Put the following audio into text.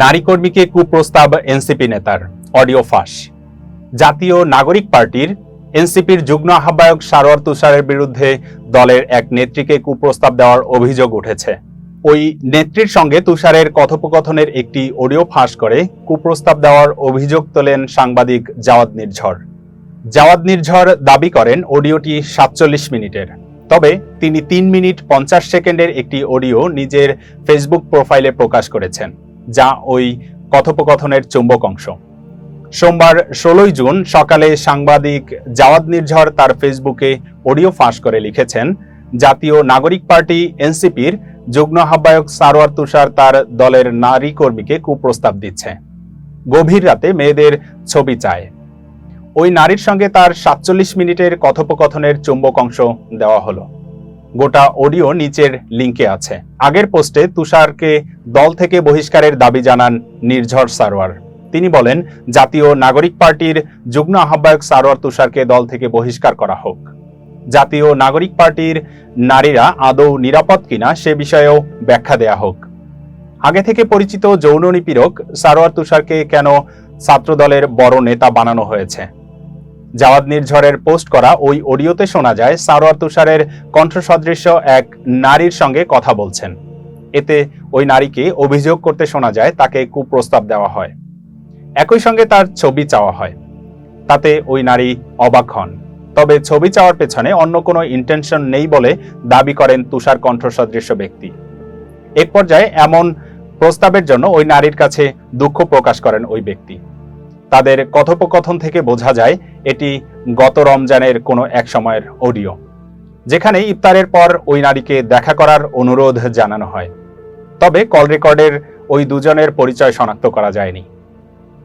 নারী কর্মীকে কুপ্রস্তাব এনসিপি নেতার, অডিও ফাঁস। জাতীয় নাগরিক পার্টির এনসিপির যুগ্ম আহ্বায়ক সারোয়ার তুষারের বিরুদ্ধে দলের এক নেত্রীকে কুপ্রস্তাব দেওয়ার অভিযোগ উঠেছে। ওই নেত্রীর সঙ্গে তুষারের কথোপকথনের একটি অডিও ফাঁস করে কুপ্রস্তাব দেওয়ার অভিযোগ তোলেন সাংবাদিক জাওয়াদ নির্ঝর। জাওয়াদ নির্ঝর দাবি করেন অডিওটি সাতচল্লিশ মিনিটের। তবে তিনি তিন মিনিট পঞ্চাশ সেকেন্ডের একটি অডিও নিজের ফেসবুক প্রোফাইলে প্রকাশ করেছেন। যা ওই কথোপকথনের চুম্বক অংশ। সোমবার ষোলোই জুন সকালে সাংবাদিক জাওয়াদ নির্ঝর তার ফেসবুকে অডিও ফাঁস করে লিখেছেন, জাতীয় নাগরিক পার্টি, এনসিপির যুগ্ম আহ্বায়ক সারোয়ার তুষার তার দলের নারী কর্মীকে কুপ্রস্তাব দিচ্ছে। গভীর রাতে মেয়েদের ছবি চায়। ওই নারীর সঙ্গে তার সাতচল্লিশ মিনিটের কথোপকথনের চুম্বক অংশ দেওয়া হলো। গোটা অডিও নিচের লিঙ্কে আছে। আগের পোস্টে তুষারকে দল থেকে বহিষ্কারের দাবি জানান নির্ঝর সারোয়ার। তিনি বলেন, জাতীয় নাগরিক পার্টির যুগ্ম আহ্বায়ক সারোয়ার তুষারকে দল থেকে বহিষ্কার করা হোক। জাতীয় নাগরিক পার্টির নারীরা আদৌ নিরাপদ কিনা সে বিষয়েও ব্যাখ্যা দেয়া হোক। আগে থেকে পরিচিত যৌন নিপীড়ক সারোয়ার তুষারকে কেন ছাত্রদলের বড় নেতা বানানো হয়েছে? জাওয়াদ নির্ঝরের পোস্ট করা ওই অডিওতে শোনা যায়, সারোয়ার তুষারের কণ্ঠসদৃশ্য এক নারীর সঙ্গে কথা বলছেন। এতে ওই নারীকে অভিযোগ করতে শোনা যায়, তাকে কুপ্রস্তাব দেওয়া হয়। একই সঙ্গে তার ছবি চাওয়া হয়। তাতে ওই নারী অবাক হন। তবে ছবি চাওয়ার পেছনে অন্য কোনো ইন্টেনশন নেই বলে দাবি করেন তুষার কণ্ঠসদৃশ্য ব্যক্তি। এক পর্যায়ে এমন প্রস্তাবের জন্য ওই নারীর কাছে দুঃখ প্রকাশ করেন ওই ব্যক্তি। তাদের কথোপকথন থেকে বোঝা যায়, এটি গত রমজানের কোনো এক সময়ের অডিও যেখানে ইফতারের পর ওই নারীকে দেখা করার অনুরোধ জানানো হয়। তবে কল রেকর্ডের ওই দুজনের পরিচয় শনাক্ত করা যায়নি।